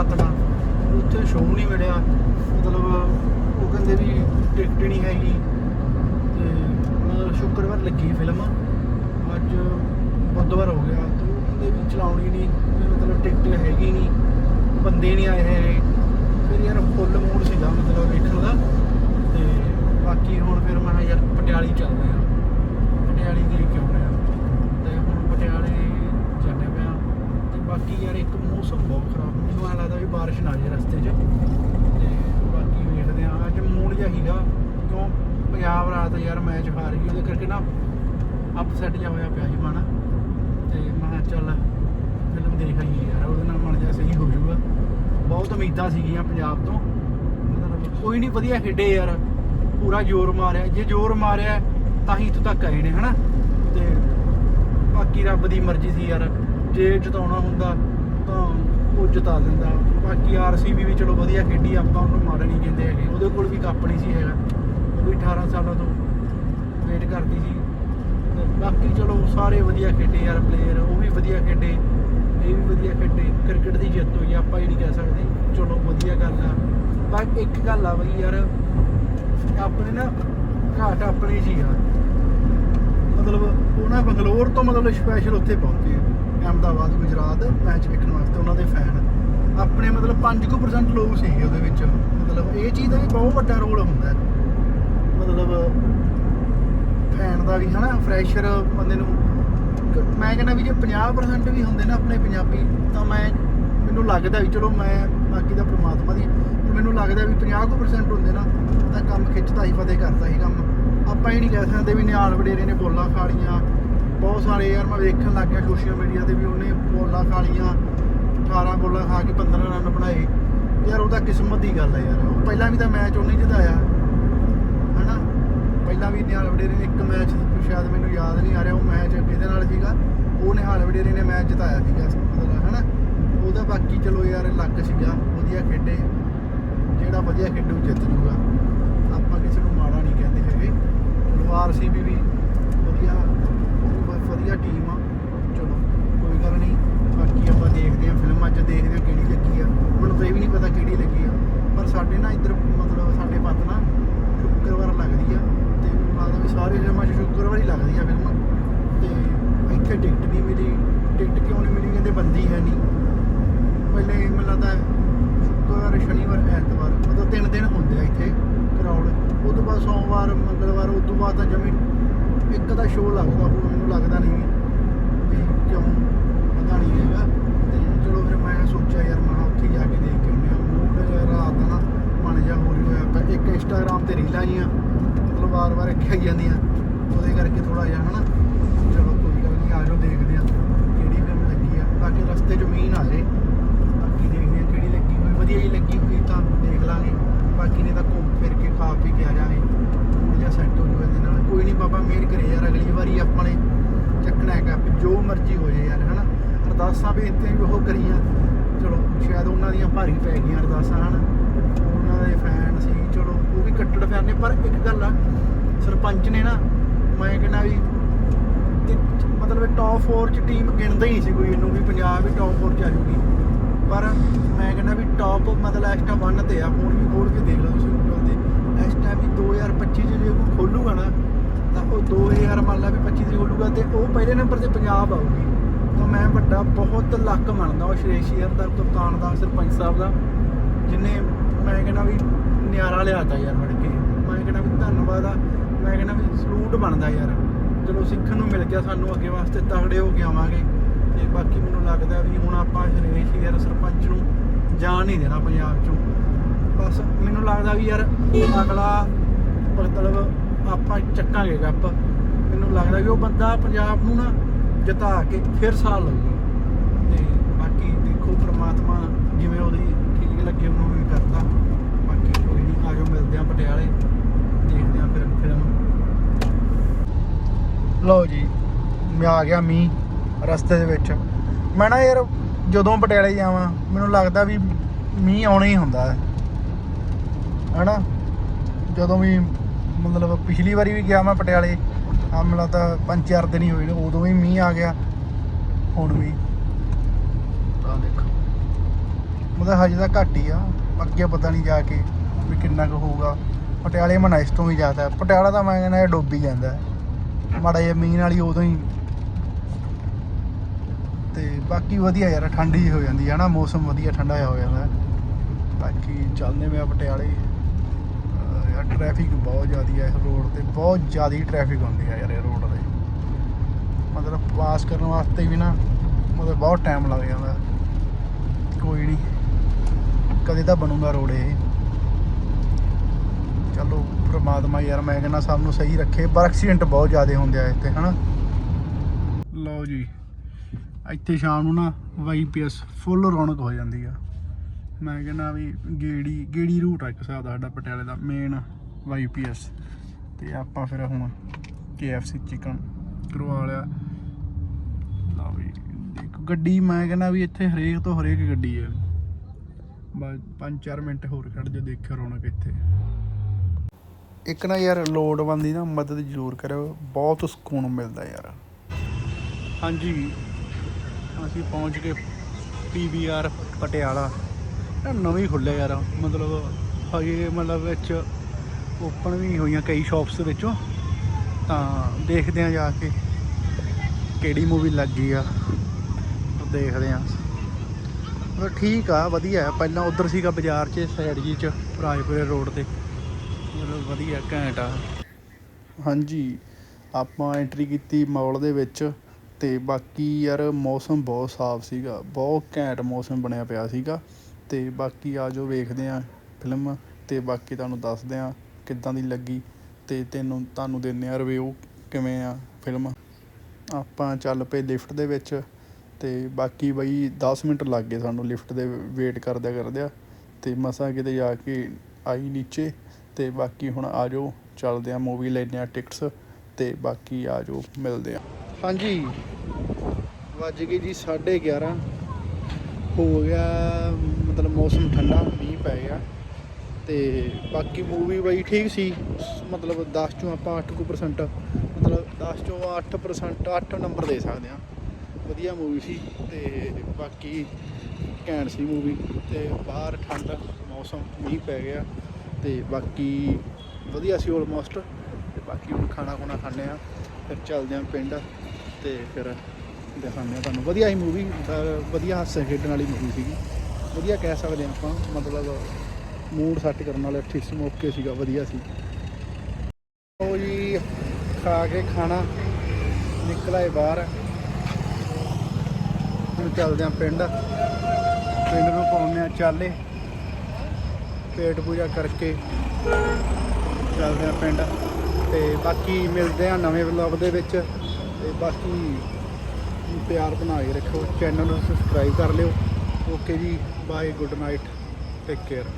ਪਤਨਾ ਉੱਥੇ ਸ਼ੋਅ ਨਹੀਂ ਮਿਲਿਆ। ਮਤਲਬ ਉਹ ਕਹਿੰਦੇ ਵੀ ਟਿਕਟ ਨਹੀਂ ਹੈਗੀ। ਤੇ ਮਤਲਬ ਸ਼ੁੱਕਰਵਾਰ ਲੱਗੀ ਫਿਲਮ ਅੱਜ ਬੁੱਧਵਾਰ ਹੋ ਗਿਆ। ਤੇ ਉਹ ਕਹਿੰਦੇ ਵੀ ਚਲਾਉਣੀ ਨਹੀਂ। ਮਤਲਬ ਟਿਕਟ ਹੈਗੀ ਨਹੀਂ। ਬੰਦੇ ਨਹੀਂ ਆਏ ਹੈਗੇ। ਫਿਰ ਯਾਰ ਫੁੱਲ ਮੂਡ ਸੀਗਾ ਮਤਲਬ ਵੇਖਣ ਦਾ। ਤੇ ਬਾਕੀ ਹੁਣ ਫਿਰ ਮੈਂ ਯਾਰ ਪਟਿਆਲੀ ਚੱਲਦੇ ਆ ਪਟਿਆਲੀ ਦੇ ਕੇ ਆਉਣੇ ਆ ਤੇ ਹੁਣ ਪਟਿਆਲੇ ਜਾਂਦੇ ਪਏ ਆ ਤੇ ਬਾਕੀ ਯਾਰ ਇੱਕ ਮੌਸਮ ਬਹੁਤ ਖਰਾਬ ਮੈਨੂੰ ਐਂ ਲੱਗਦਾ ਵੀ ਬਾਰਿਸ਼ ਨਾ ਜੇ ਰਸਤੇ 'ਚ। ਤੇ ਬਾਕੀ ਵੇਖਦੇ ਆ ਅੱਜ ਮੂਡ ਜਿਹਾ ਹੀਗਾ ਕਿਉਂ? ਪੰਜਾਬ ਰਾਤ ਯਾਰ ਮੈਚ ਹਾਰ ਗਈ ਉਹਦੇ ਕਰਕੇ ਨਾ ਅਪਸੈਟ ਜਿਹਾ ਹੋਇਆ ਪਿਆ ਸੀ ਮਨ। ਤੇ ਮੈਂ ਕਿਹਾ ਚੱਲ ਫਿਲਮ ਦੇਖ ਆਈਏ ਯਾਰ। ਉਹਦੇ ਨਾਲ ਮਨ ਜਿਹਾ ਸਹੀ ਹੋ ਜਾਊਗਾ। ਬਹੁਤ ਉਮੀਦਾਂ ਸੀਗੀਆਂ ਪੰਜਾਬ ਤੋਂ। ਮਤਲਬ ਕੋਈ ਨਹੀਂ ਵਧੀਆ ਖੇਡੇ ਯਾਰ। ਪੂਰਾ ਜ਼ੋਰ ਮਾਰਿਆ। ਜੇ ਜ਼ੋਰ ਮਾਰਿਆ ਤਾਂ ਹੀ ਇੱਥੋਂ ਤੱਕ ਆਏ ਨੇ, ਹਨਾ? ਤੇ ਬਾਕੀ ਰੱਬ ਦੀ ਮਰਜ਼ੀ ਸੀ ਯਾਰ। ਜੇ ਜਿਤਾਉਣਾ ਹੁੰਦਾ ਤਾਂ ਉਹ ਜਿਤਾ ਦਿੰਦਾ। ਬਾਕੀ ਆਰਸੀਬੀ ਵੀ ਚਲੋ ਵਧੀਆ ਖੇਡੀ, ਆਪਾਂ ਉਹਨੂੰ ਮਾੜਾ ਨਹੀਂ ਕਹਿੰਦੇ ਹੈਗੇ। ਉਹਦੇ ਕੋਲ ਵੀ ਕੱਪ ਨਹੀਂ ਸੀ ਹੈਗਾ। ਉਹ ਵੀ 18 ਸਾਲਾਂ ਤੋਂ ਵੇਟ ਕਰਦੀ ਸੀ। ਤੇ ਬਾਕੀ ਚਲੋ ਸਾਰੇ ਵਧੀਆ ਖੇਡੇ ਯਾਰ ਪਲੇਅਰ ਉਹ ਵੀ ਵਧੀਆ ਖੇਡੇ, ਇਹ ਵੀ ਵਧੀਆ ਖੇਡੇ। ਕ੍ਰਿਕਟ ਦੀ ਜਿੱਤ ਹੋਈ ਆਪਾਂ ਇਹ ਨਹੀਂ ਕਹਿ ਸਕਦੇ। ਚਲੋ ਵਧੀਆ ਗੱਲ ਆ। ਪਰ ਇੱਕ ਗੱਲ ਆ ਬਈ ਯਾਰ, ਆਪਣੇ ਨਾ ਘਾਟ ਆਪਣੇ ਸੀ ਆ ਮਤਲਬ ਉਹ ਨਾ ਬੰਗਲੌਰ ਤੋਂ ਮਤਲਬ ਸਪੈਸ਼ਲ ਉੱਥੇ ਪਹੁੰਚੇ। ਅਹਿਮਦਾਬਾਦ, ਗੁਜਰਾਤ ਮੈਚ ਵੇਖਣ ਵਾਸਤੇ ਉਹਨਾਂ ਦੇ ਫੈਨ ਆਪਣੇ ਮਤਲਬ 5% ਲੋਕ ਸੀਗੇ ਉਹਦੇ ਵਿੱਚ। ਮਤਲਬ ਇਹ ਚੀਜ਼ ਦਾ ਵੀ ਬਹੁਤ ਵੱਡਾ ਰੋਲ ਹੁੰਦਾ ਮਤਲਬ ਫੈਨ ਦਾ ਵੀ ਹਨਾ ਫਰੈਸ਼ਰ ਬੰਦੇ ਨੂੰ ਮੈਂ ਕਹਿੰਦਾ ਵੀ ਜੇ 50% ਵੀ ਹੁੰਦੇ ਨਾ ਆਪਣੇ ਪੰਜਾਬੀ, ਤਾਂ ਮੈਂ, ਮੈਨੂੰ ਲੱਗਦਾ ਵੀ ਚਲੋ ਮੈਂ ਬਾਕੀ ਦਾ ਪ੍ਰਮਾਤਮਾ ਦੀ ਮੈਨੂੰ ਲੱਗਦਾ ਵੀ 50% ਹੁੰਦੇ ਨਾ, ਤਾਂ ਕੰਮ ਖਿੱਚਤਾ ਹੀ ਫਤਿਹ ਕਰਦਾ ਹੀ ਕੰਮ। ਆਪਾਂ ਹੀ ਨਹੀਂ ਕਹਿ ਸਕਦੇ ਵੀ ਨਿਹਾਲ ਵਡੇਰੇ ਨੇ ਬੋਲਾਂ ਖਾਲੀਆਂ ਬਹੁਤ ਸਾਰੇ ਯਾਰ ਮੈਂ ਵੇਖਣ ਲੱਗ ਗਿਆ ਸੋਸ਼ਲ ਮੀਡੀਆ ਤੇ ਵੀ ਉਹਨੇ ਬੋਲਾਂ ਖਾ ਲੀਆਂ 18 ਬੋਲਾਂ ਖਾ ਕੇ 15 ਰਨ ਬਣਾਏ। ਯਾਰ ਉਹਦਾ ਕਿਸਮਤ ਦੀ ਗੱਲ ਹੈ ਯਾਰ, ਉਹ ਪਹਿਲਾਂ ਵੀ ਤਾਂ ਮੈਚ ਉਹਨੇ ਜਿਤਾਇਆ। ਹਨਾ? ਪਹਿਲਾਂ ਵੀ ਨਿਹਾਲ ਵਡੇਰੇ ਨੇ ਇੱਕ ਮੈਚ ਸ਼ਾਇਦ ਮੈਨੂੰ ਯਾਦ ਨਹੀਂ ਆ ਰਿਹਾ, ਉਹ ਮੈਚ ਕਿਹਦੇ ਨਾਲ ਸੀਗਾ। ਉਹ ਨਿਹਾਲ ਵਡੇਰੇ ਨੇ ਮੈਚ ਜਿਤਾਇਆ ਸੀਗਾ, ਮਤਲਬ, ਹਨਾ? ਉਹਦਾ ਬਾਕੀ ਚਲੋ ਯਾਰ ਲੱਕ ਸੀਗਾ, ਵਧੀਆ ਖੇਡੇ। ਜਿਹੜਾ ਵਧੀਆ ਖੇਡੂ ਜਿੱਤ ਜੂਗਾ। ਆਪਾਂ ਕਿਸੇ ਨੂੰ ਮਾੜਾ ਨਹੀਂ ਕਹਿੰਦੇ ਹੈਗੇ। ਲਵਾਰ ਸੀ ਵੀ ਵਧੀਆ ਵਧੀਆ ਟੀਮ ਆ। ਚਲੋ, ਕੋਈ ਗੱਲ ਨਹੀਂ। ਬਾਕੀ ਆਪਾਂ ਦੇਖਦੇ ਹਾਂ ਫਿਲਮ ਅੱਜ, ਦੇਖਦੇ ਹਾਂ ਕਿਹੜੀ ਲੱਗੀ ਆ। ਮੈਨੂੰ ਤਾਂ ਇਹ ਵੀ ਨਹੀਂ ਪਤਾ ਕਿਹੜੀ ਲੱਗੀ ਆ। ਪਰ ਸਾਡੇ ਨਾ ਇੱਧਰ, ਮਤਲਬ ਸਾਡੇ ਪੱਤ ਨਾ ਸ਼ੁੱਕਰਵਾਰ ਲੱਗਦੀ ਆ। ਤੇ ਮੈਨੂੰ ਲੱਗਦਾ ਵੀ ਸਾਰੇ ਫਿਲਮਾਂ 'ਚ ਸ਼ੁੱਕਰਵਾਰ ਹੀ ਲੱਗਦੀ ਆ ਫਿਲਮ ਤੇ ਇੱਥੇ ਟਿਕਟ ਨਹੀਂ ਮਿਲੀ। ਟਿਕਟ ਕਿਉਂ ਨਹੀਂ ਮਿਲੀ? ਕਹਿੰਦੇ ਬੰਦੀ ਹੈ ਨਹੀਂ। ਪਹਿਲੇ ਮੈਨੂੰ ਲੱਗਦਾ ਸ਼ੁੱਕਰਵਾਰ, ਸ਼ਨੀਵਾਰ, ਐਤਵਾਰ, ਮਤਲਬ ਤਿੰਨ ਦਿਨ ਹੁੰਦੇ ਆ ਇੱਥੇ। ਕਰਾਊਡ ਉਹ ਤੋਂ ਬਾਅਦ ਸੋਮਵਾਰ, ਮੰਗਲਵਾਰ ਉਸ ਤੋਂ ਬਾਅਦ ਤਾਂ ਜਮੀ ਇੱਕ ਦਾ ਸ਼ੋਅ ਲੱਗਦਾ ਉਹ ਮੈਨੂੰ ਲੱਗਦਾ ਨਹੀਂ ਵੀ ਕਿਉਂ, ਪਤਾ ਨਹੀਂ ਹੈਗਾ। ਤੇ ਚਲੋ ਫਿਰ ਮੈਂ ਸੋਚਿਆ ਯਾਰ, ਮੈਂ ਉੱਥੇ ਜਾ ਕੇ ਦੇਖ ਕੇ ਆਉਂਦੇ। ਆ ਮੂਡ ਰਾਤ ਦਾ ਨਾ ਮਨ ਜਾ ਹੋ ਰਿਹਾ ਹੋਇਆ। ਇੱਕ ਇੰਸਟਾਗ੍ਰਾਮ ਤੇ ਰੀਲਾਂ ਆਈਆਂ, ਮਤਲਬ ਵਾਰ-ਵਾਰ ਅੱਖਾਂ ਆਈ ਜਾਂਦੀਆਂ। ਉਹਦੇ ਕਰਕੇ ਥੋੜਾ ਜਿਹਾ ਹਨਾ, ਚਲੋ ਕੋਈ ਗੱਲ ਨਹੀਂ, ਆ ਜਾਓ, ਦੇਖਦੇ ਆ ਕਿਹੜੀ ਫਿਲਮ ਲੱਗੀ ਆ। ਬਾਕੀ ਰਸਤੇ 'ਚ ਮੀਂਹ ਨਾ ਜੇ ਬਾਕੀ ਦੇਖਦੇ ਆ ਕਿਹੜੀ ਲੱਗੀ ਹੋਈ। ਵਧੀਆ ਜੀ ਲੱਗੀ ਹੋਈ ਤਾਂ ਦੇਖ ਲਾਂਗੇ। ਬਾਕੀ ਨੇ ਤਾਂ ਘੁੰਮ ਫਿਰ ਕੇ ਖਾ ਪੀ ਕੇ ਆ ਜਾਵਾਂਗੇ ਮੂਡ ਜਿਹਾ ਸੈੱਟ ਹੋ ਜੂ ਇਹਦੇ ਨਾਲ ਕੋਈ ਨਹੀਂ ਬਾਬਾ ਮਿਹਰ ਕਰੇ ਯਾਰ ਅਗਲੀ ਵਾਰੀ ਆਪਾਂ ਨੇ ਚੱਕਣਾ ਹੈਗਾ ਵੀ ਜੋ ਮਰਜ਼ੀ ਹੋ ਜਾਏ ਯਾਰ, ਹਨਾ? ਅਰਦਾਸਾਂ ਵੀ ਇੱਥੇ ਵੀ ਉਹ ਕਰੀਆਂ। ਚਲੋ, ਸ਼ਾਇਦ ਉਹਨਾਂ ਦੀਆਂ ਭਾਰੀ ਪੈ ਗਈਆਂ ਅਰਦਾਸਾਂ, ਹਨ? ਉਹਨਾਂ ਦੇ ਫੈਨ ਸੀ, ਚਲੋ, ਉਹ ਵੀ ਕੱਟੜ ਫੈਨ ਨੇ। ਪਰ ਇੱਕ ਗੱਲ ਆ, ਸਰਪੰਚ ਨੇ ਨਾ, ਮੈਂ ਕਹਿੰਦਾ ਵੀ ਮਤਲਬ ਟੌਪ 4 ਚ ਟੀਮ ਗਿਣਦਾ ਹੀ ਸੀ ਕੋਈ ਇਹਨੂੰ, ਵੀ ਪੰਜਾਬ ਵੀ ਟੌਪ 4 ਚ ਆ ਜੂਗੀ। ਪਰ ਮੈਂ ਕਹਿੰਦਾ ਵੀ ਟੌਪ ਮਤਲਬ ਐਕਸਟਰਾ ਟਾਈਮ 1 ਤੇ ਆ, ਹੁਣ ਵੀ ਖੋਲ ਕੇ ਦੇਖ ਲਓ ਤੁਸੀਂ ਗੂਗਲ ਤੇ ਇਸ ਟਾਈਮ ਵੀ 2025 ਚ ਜੇ ਕੋਈ ਖੋਲੂਗਾ ਨਾ ਮੰਨ ਲਾ ਵੀ 25 ਤੇ ਖੋਲੂਗਾ ਤੇ ਉਹ ਪਹਿਲੇ ਨੰਬਰ ਤੇ ਪੰਜਾਬ ਆਊਗੀ। ਤਾਂ ਮੈਂ ਵੱਡਾ ਬਹੁਤ ਲੱਕ ਮੰਨਦਾ ਉਹ ਸ਼੍ਰੇਸ਼ੀਅਰ ਦਾ ਕਪਤਾਨ ਦਾ, ਸਰਪੰਚ ਸਾਹਿਬ ਦਾ, ਜਿਨੇ ਮੈਂ ਕਹਿੰਦਾ ਵੀ ਨਿਆਰਾ ਲਿਆਤਾ ਯਾਰ ਵੜ ਕੇ। ਮੈਂ ਕਹਿੰਦਾ ਵੀ ਧੰਨਵਾਦ ਆ, ਮੈਂ ਕਹਿੰਦਾ ਵੀ ਸਲੂਟ ਬਣਦਾ ਯਾਰ। ਚਲੋ ਸਿੱਖਣ ਨੂੰ ਮਿਲ ਗਿਆ ਸਾਨੂੰ, ਅੱਗੇ ਵਾਸਤੇ ਤਗੜੇ ਹੋ ਕੇ ਆਵਾਂਗੇ। ਤੇ ਬਾਕੀ ਮੈਨੂੰ ਲੱਗਦਾ ਵੀ ਹੁਣ ਆਪਾਂ ਸ਼੍ਰੇਸ਼ ਯਾਰ ਸਰਪੰਚ ਨੂੰ ਜਾਣ ਨਹੀਂ ਦੇਣਾ ਪੰਜਾਬ ਚੋਂ। ਬਸ ਮੈਨੂੰ ਲੱਗਦਾ ਵੀ ਯਾਰ ਅਗਲਾ ਮਤਲਬ ਆਪਾਂ ਚੱਕਾਂਗੇ ਗੱਪ। ਮੈਨੂੰ ਲੱਗਦਾ ਵੀ ਉਹ ਬੰਦਾ ਪੰਜਾਬ ਨੂੰ ਨਾ ਜਿਤਾ ਕੇ ਫਿਰ ਸਾਲ ਲਊਗਾ। ਤੇ ਬਾਕੀ ਦੇਖੋ ਪ੍ਰਮਾਤਮਾ ਜਿਵੇਂ ਉਹਦੀ ਠੀਕ ਲੱਗੇ ਉਹਨੂੰ ਵੀ ਕਰਤਾ। ਬਾਕੀ ਕੋਈ ਨਹੀਂ ਆਜੋ ਮਿਲਦੇ ਆ ਪਟਿਆਲੇ। ਦੇਖਦੇ ਆ ਫਿਰ ਫਿਲਮ ਲਓ ਜੀ, ਮੈਂ ਆ ਗਿਆ ਮੀਂਹ ਰਸਤੇ ਦੇ ਵਿੱਚ। ਮੈਂ ਨਾ ਯਾਰ ਜਦੋਂ ਪਟਿਆਲੇ ਜਾਵਾਂ, ਮੈਨੂੰ ਲੱਗਦਾ ਵੀ ਮੀਂਹ ਆਉਣਾ ਹੀ ਹੁੰਦਾ ਹੈ। ਹਨਾ? ਜਦੋਂ ਵੀ ਮਤਲਬ ਪਿਛਲੀ ਵਾਰੀ ਵੀ ਗਿਆ ਮੈਂ ਪਟਿਆਲੇ ਲੱਗਦਾ ਪੰਜ ਚਾਰ ਦਿਨ ਹੀ ਹੋਏ ਨੇ ਉਦੋਂ ਵੀ ਮੀਂਹ ਆ ਗਿਆ ਹੁਣ ਵੀ ਆ ਦੇਖੋ ਮਤਲਬ ਹਜੇ ਤਾਂ ਘੱਟ ਹੀ ਆ ਅੱਗੇ ਪਤਾ ਨਹੀਂ ਜਾ ਕੇ ਵੀ ਕਿੰਨਾ ਕੁ ਹੋਊਗਾ ਪਟਿਆਲੇ ਮਨਾ ਇਸ ਤੋਂ ਵੀ ਜ਼ਿਆਦਾ ਹੈ। ਪਟਿਆਲਾ ਤਾਂ ਮੈਂ ਕਹਿੰਦਾ ਇਹ ਡੁੱਬ ਹੀ ਜਾਂਦਾ ਹੈ। ਮਾੜਾ ਜਿਹਾ ਮੀਂਹ ਵਾਲੀ ਉਦੋਂ ਹੀ ਤੇ ਬਾਕੀ ਵਧੀਆ ਯਾਰ ਠੰਡ ਹੀ ਹੋ ਜਾਂਦੀ ਹੈ ਨਾ ਮੌਸਮ ਵਧੀਆ ਠੰਡਾ ਹੋ ਜਾਂਦਾ ਹੈ। ਬਾਕੀ ਚੱਲਦੇ ਮੈਂ ਪਟਿਆਲੇ ਅਹ ਟ੍ਰੈਫਿਕ ਬਹੁਤ ਜ਼ਿਆਦੀ ਹੈ ਇਸ ਰੋਡ ਤੇ, ਬਹੁਤ ਜ਼ਿਆਦੀ ਟ੍ਰੈਫਿਕ ਹੁੰਦੀ ਆ ਯਾਰ ਇਹ ਰੋਡ ਤੇ। ਮਤਲਬ ਪਾਸ ਕਰਨ ਵਾਸਤੇ ਵੀ ਨਾ, ਮਤਲਬ ਬਹੁਤ ਟਾਈਮ ਲੱਗ ਜਾਂਦਾ। ਕੋਈ ਨਹੀਂ ਕਦੇ ਤਾਂ ਬਣੂਗਾ ਰੋਡ ਇਹ। ਚਲੋ, ਪ੍ਰਮਾਤਮਾ ਯਾਰ, ਮੈਂ ਕਹਿੰਦਾ ਸਭ ਨੂੰ ਸਹੀ ਰੱਖੇ, ਪਰ ਐਕਸੀਡੈਂਟ ਬਹੁਤ ਜ਼ਿਆਦਾ ਹੁੰਦੇ ਆ ਇੱਥੇ, ਹਨਾ? ਲਓ ਜੀ, ਇੱਥੇ ਸ਼ਾਮ ਨੂੰ ਨਾ ਵਾਈਪੀਐਸ ਫੁੱਲ ਰੌਣਕ ਹੋ ਜਾਂਦੀ ਆ। ਮੈਂ ਕਹਿੰਦਾ ਵੀ ਗੇੜੀ ਗੇੜੀ ਰੂਟ ਆ ਇੱਕ ਹਿਸਾਬ ਦਾ ਸਾਡਾ ਪਟਿਆਲੇ ਦਾ ਮੇਨ ਵਾਈਪੀਐਸ ਤੇ ਆਪਾਂ ਫਿਰ ਹੁਣ KFC ਚਿਕਨ ਕਰਵਾ ਲਿਆ। ਲਓ ਵੀ ਇੱਕ ਗੱਡੀ ਮੈਂ ਕਹਿੰਦਾ ਵੀ ਇੱਥੇ ਹਰੇਕ ਤੋਂ ਹਰੇਕ ਗੱਡੀ ਹੈ ਬਸ 5-4 ਮਿੰਟ ਹੋਰ ਖੜ ਜਾ ਦੇਖਿਓ ਰੌਣਕ ਇੱਥੇ। ਇੱਕ ਨਾ ਯਾਰ ਲੋੜਵੰਦ ਦੀ ਨਾ ਮਦਦ ਜ਼ਰੂਰ ਕਰਿਓ, ਬਹੁਤ ਸਕੂਨ ਮਿਲਦਾ ਯਾਰ। ਹਾਂਜੀ, ਅਸੀਂ ਪਹੁੰਚ ਗਏ ਪੀਵੀਆਰ ਪਟਿਆਲਾ। ਇਹ ਨਵੀਂ ਖੁੱਲਿਆ ਯਾਰ, ਮਤਲਬ ਹਜੇ ਮਤਲਬ ਵਿੱਚ ਓਪਨ ਵੀ ਹੋਈਆਂ ਕਈ ਸ਼ਾਪਸ ਵਿੱਚੋਂ। ਤਾਂ ਦੇਖਦੇ ਆ ਜਾ ਕੇ ਕਿਹੜੀ ਮੂਵੀ ਲੱਗੀ ਆ। ਦੇਖਦੇ ਆ ਪਰ ਠੀਕ ਆ, ਵਧੀਆ ਆ। ਪਹਿਲਾਂ ਉਧਰ ਸੀਗਾ ਬਾਜ਼ਾਰ 'ਚ ਸਾਈਡ ਜੀ 'ਚ, ਰਾਜਪੁਰੇ ਰੋਡ ਤੇ। ਮਤਲਬ ਵਧੀਆ, ਘੈਂਟ ਆ। ਹਾਂਜੀ, ਆਪਾਂ ਐਂਟਰੀ ਕੀਤੀ ਮਾਲ ਦੇ ਵਿੱਚ ਤੇ ਬਾਕੀ ਯਾਰ ਮੌਸਮ ਬਹੁਤ ਸਾਫ਼ ਸੀਗਾ। ਬਹੁਤ ਘੈਂਟ ਮੌਸਮ ਬਣਿਆ ਪਿਆ ਸੀਗਾ। ਅਤੇ ਬਾਕੀ ਆ ਜਾਓ, ਵੇਖਦੇ ਹਾਂ ਫਿਲਮ ਅਤੇ ਬਾਕੀ ਤੁਹਾਨੂੰ ਦੱਸਦੇ ਆ ਕਿੱਦਾਂ ਦੀ ਲੱਗੀ ਅਤੇ ਤੈਨੂੰ, ਤੁਹਾਨੂੰ ਦਿੰਦੇ ਹਾਂ ਰਿਵਿਊ ਕਿਵੇਂ ਆ ਫਿਲਮ ਆਪਾਂ ਚੱਲ ਪਏ ਲਿਫਟ ਦੇ ਵਿੱਚ ਅਤੇ ਬਾਕੀ ਬਈ ਦਸ ਮਿੰਟ ਲੱਗ ਗਏ ਸਾਨੂੰ ਲਿਫਟ ਦੇ ਵੇਟ ਕਰਦਿਆਂ ਕਰਦਿਆਂ ਅਤੇ ਮਸਾਂ ਕਿਤੇ ਜਾ ਕੇ ਆਈ ਨੀਚੇ ਅਤੇ ਬਾਕੀ ਹੁਣ ਆ ਜਾਓ, ਚੱਲਦੇ ਆ ਮੂਵੀ ਲੈਂਦੇ ਆ ਟਿਕਟਸ ਤੇ ਬਾਕੀ ਆ ਜਾਓ, ਮਿਲਦੇ ਆ ਹਾਂਜੀ, ਵੱਜ ਗਏ ਜੀ 11:30 ਹੋ ਗਿਆ ਮੌਸਮ ਠੰਡਾ, ਮੀਂਹ ਪੈ ਗਿਆ। ਤੇ ਬਾਕੀ ਮੂਵੀ ਬਈ ਠੀਕ ਸੀ। ਮਤਲਬ 10 ਚੋਂ ਆਪਾਂ 8% ਮਤਲਬ 10 ਚੋਂ 8% 8 ਨੰਬਰ ਦੇ ਸਕਦੇ ਆ ਵਧੀਆ ਮੂਵੀ ਸੀ ਤੇ ਬਾਕੀ ਘੈਂਟ ਸੀ ਮੂਵੀ ਤੇ ਬਾਹਰ ਠੰਡ, ਮੌਸਮ, ਮੀਂਹ ਪੈ ਗਿਆ। ਤੇ ਬਾਕੀ ਵਧੀਆ ਸੀ ਆਲਮੋਸਟ ਤੇ ਬਾਕੀ ਹੁਣ ਖਾਣਾ ਖੁਣਾ ਖਾਣੇ ਆ ਫਿਰ ਚੱਲਦੇ ਆ ਪਿੰਡ ਤੇ ਫਿਰ ਦਿਖਾਉਂਦੇ ਆ ਤੁਹਾਨੂੰ। ਵਧੀਆ ਹੀ ਮੂਵੀ ਵਧੀਆ ਹਾਸੇ ਖੇਡਣ ਵਾਲੀ ਮੂਵੀ ਸੀਗੀ। ਵਧੀਆ ਕਹਿ ਸਕਦੇ ਹਾਂ ਆਪਾਂ, ਮਤਲਬ ਮੂਡ ਸੈੱਟ ਕਰਨ ਵਾਲੇ ਠੀਕ ਸੀ ਓਕੇ ਸੀਗਾ, ਵਧੀਆ ਸੀ। ਉਹ ਜੀ, ਖਾ ਕੇ ਖਾਣਾ ਨਿਕਲ ਆਏ ਬਾਹਰ। ਹੁਣ ਚੱਲਦੇ ਆ ਪਿੰਡ। ਪਿੰਡ ਨੂੰ ਪਾਉਂਦੇ ਆ ਚਾਲੇ। ਪੇਟ ਪੂਜਾ ਕਰਕੇ ਚੱਲਦੇ ਆ ਪਿੰਡ। ਤੇ ਬਾਕੀ ਮਿਲਦੇ ਆ ਨਵੇਂ ਵਲੌਗ ਦੇ ਵਿੱਚ। ਤੇ ਬਾਕੀ ਪਿਆਰ ਬਣਾ ਕੇ ਰੱਖੋ ਚੈਨਲ ਨੂੰ ਸਬਸਕ੍ਰਾਈਬ ਕਰ ਲਿਓ। Okay ji bye good night take care